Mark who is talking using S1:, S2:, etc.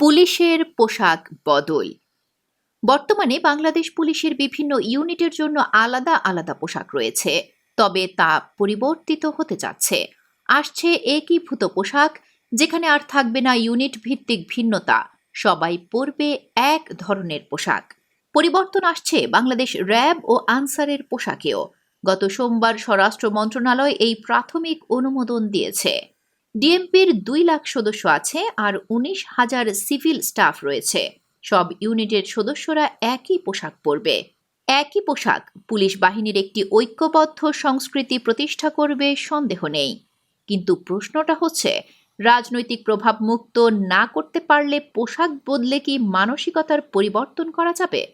S1: পুলিশের পোশাক বদল। বর্তমানে বাংলাদেশ পুলিশের বিভিন্ন ইউনিটের জন্য আলাদা আলাদা পোশাক রয়েছে। তবে তা পরিবর্তিত হতে যাচ্ছে। আসছে একীভূত পোশাক, যেখানে আর থাকবে না ইউনিট ভিত্তিক ভিন্নতা। সবাই পরবে এক ধরনের পোশাক। পরিবর্তন আসছে বাংলাদেশ র্যাব ও আনসারের পোশাকেও। গত সোমবার স্বরাষ্ট্র মন্ত্রণালয় এই প্রাথমিক অনুমোদন দিয়েছে। ডিএমপির দুই লাখ সদস্য আছে আর উনিশ হাজার সিভিল স্টাফ রয়েছে। সব ইউনিটের সদস্যরা একই পোশাক পরবে। একই পোশাক পুলিশ বাহিনীর একটি ঐক্যবদ্ধ সংস্কৃতি প্রতিষ্ঠা করবে সন্দেহ নেই। কিন্তু প্রশ্নটা হচ্ছে, রাজনৈতিক প্রভাব মুক্ত না করতে পারলে পোশাক বদলে কি মানসিকতার পরিবর্তন করা যাবে?